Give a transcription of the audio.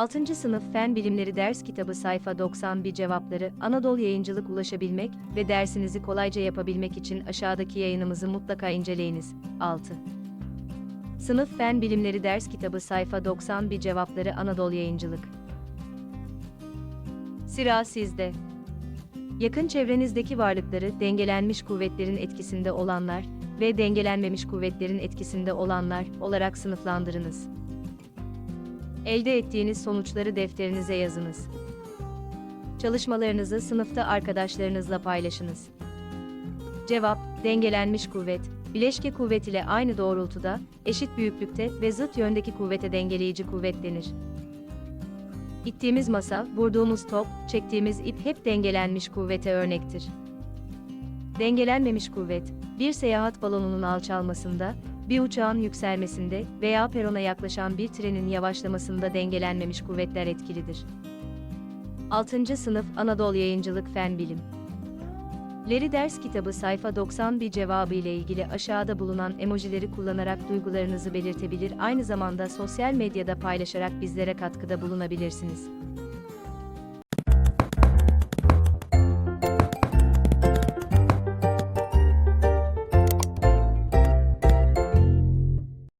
6. Sınıf Fen Bilimleri Ders Kitabı Sayfa 91 Cevapları Anadolu Yayıncılık ulaşabilmek ve dersinizi kolayca yapabilmek için aşağıdaki yayınımızı mutlaka inceleyiniz. 6. Sınıf Fen Bilimleri Ders Kitabı Sayfa 91 Cevapları Anadolu Yayıncılık Sıra sizde. Yakın çevrenizdeki varlıkları dengelenmiş kuvvetlerin etkisinde olanlar ve dengelenmemiş kuvvetlerin etkisinde olanlar olarak sınıflandırınız. Elde ettiğiniz sonuçları defterinize yazınız. Çalışmalarınızı sınıfta arkadaşlarınızla paylaşınız. Cevap, dengelenmiş kuvvet, bileşke kuvvet ile aynı doğrultuda, eşit büyüklükte ve zıt yöndeki kuvvete dengeleyici kuvvet denir. İttiğimiz masa, vurduğumuz top, çektiğimiz ip hep dengelenmiş kuvvete örnektir. Dengelenmemiş kuvvet, bir seyahat balonunun alçalmasında, bir uçağın yükselmesinde veya perona yaklaşan bir trenin yavaşlamasında dengelenmemiş kuvvetler etkilidir. 6. Sınıf Anadolu Yayıncılık Fen Bilim Leri Ders Kitabı sayfa 91 cevabı ile ilgili aşağıda bulunan emojileri kullanarak duygularınızı belirtebilir aynı zamanda sosyal medyada paylaşarak bizlere katkıda bulunabilirsiniz.